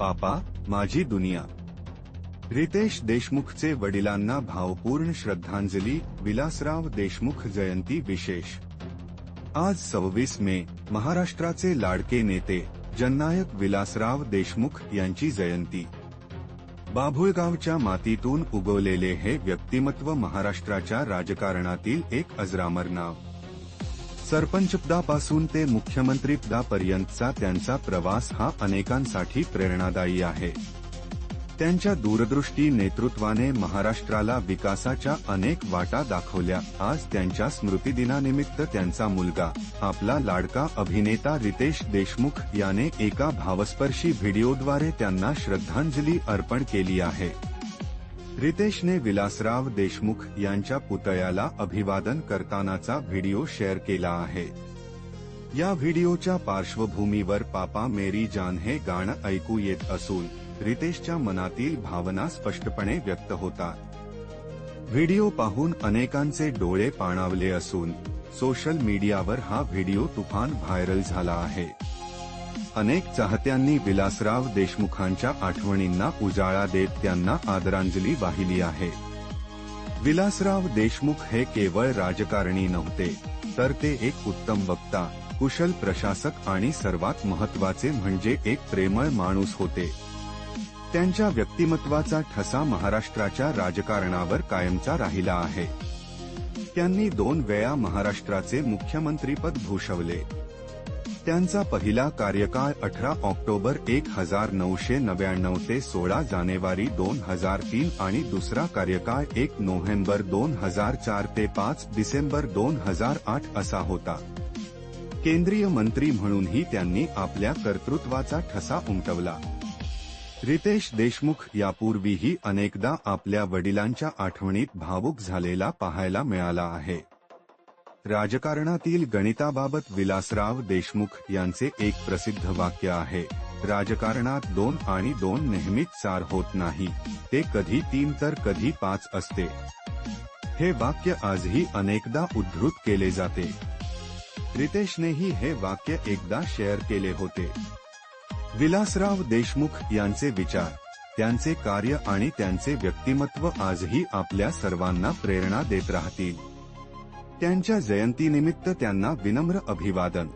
पापा माझी दुनिया. रितेश देशमुखचे वडिलांना भावपूर्ण श्रद्धांजली विलासराव देशमुख जयंती विशेष. आज सव्वीस मे महाराष्ट्राचे लाडके नेते जननायक विलासराव देशमुख यांची जयंती. बाभुळगावच्या मातीतून उगवलेले हे व्यक्तिमत्व महाराष्ट्राच्या राजकारणातील एक अजरामर नाव. सरपंचपदापासून ते मुख्यमंत्रीपदापर्यंतचा त्यांचा प्रवास हा अनेकांसाठी प्रेरणादायी आहे. त्यांच्या दूरदृष्टी नेतृत्वाने महाराष्ट्राला विकासाच्या अनेक वाटा दाखवल्या. आज त्यांच्या स्मृतिदिनानिमित्त त्यांचा मुलगा आपला लाडका अभिनेता रितेश देशमुख याने एका भावस्पर्शी व्हिडिओद्वारे त्यांना श्रद्धांजली अर्पण केली आहे. रितेशने विलासराव देशमुख यांच्या पुतळ्याला अभिवादन करतानाचा व्हिडिओ शेअर केला आहे. या व्हिडिओच्या पार्श्वभूमीवर पापा मेरी जान हे गाणं ऐकू येत असून रितेशच्या मनातील भावना स्पष्टपणे व्यक्त होतात. व्हिडिओ पाहून अनेकांचे डोळे पाणावले असून सोशल मीडियावर हा व्हिडिओ तुफान व्हायरल झाला आहे. अनेक चाहत्यांनी विलासराव देशमुखांच्या आठवणींना उजाळा देत त्यांना आदरांजली वाहिली आहे. विलासराव देशमुख हे केवळ राजकारणी नव्हते तर ते एक उत्तम वक्ता कुशल प्रशासक आणि सर्वात महत्त्वाचे म्हणजे एक प्रेमळ माणूस होते. त्यांच्या व्यक्तिमत्वाचा ठसा महाराष्ट्राच्या राजकारणावर कायमचा राहिला आहे. त्यांनी दोन वेळा महाराष्ट्राचे मुख्यमंत्रीपद भूषवले. त्यांचा पहिला कार्यकाळ अठरा ऑक्टोबर एक हजार नऊशे नव्याण्णव ते सोळा जानेवारी दोन हजार तीन आणि दुसरा कार्यकाळ एक नोव्हेंबर दोन हजार चार ते पाच डिसेंबर दोन हजार आठ असा होता. केंद्रीय मंत्री म्हणूनही त्यांनी आपल्या कर्तृत्वाचा ठसा उमटवला. रितेश देशमुख यापूर्वीही अनेकदा आपल्या वडिलांच्या आठवणीत भावुक झालेला पाहायला मिळाला आहे. राजकारणातील गणिताबाबत विलासराव देशमुख यांचे एक प्रसिद्ध वाक्य आहे राजकारणात दोन आणि दोन नेहमीच चार होत नाही ते कधी तीन तर कधी पाच असते हे वाक्य आजही अनेकदा उद्धृत केले जाते. रितेशनेही हे वाक्य एकदा शेअर केले होते. विलासराव देशमुख यांचे विचार त्यांचे कार्य आणि त्यांचे व्यक्तिमत्व आजही आपल्या सर्वांना प्रेरणा देत राहतील. त्यांच्या जयंतीनिमित्त त्यांना विनम्र अभिवादन.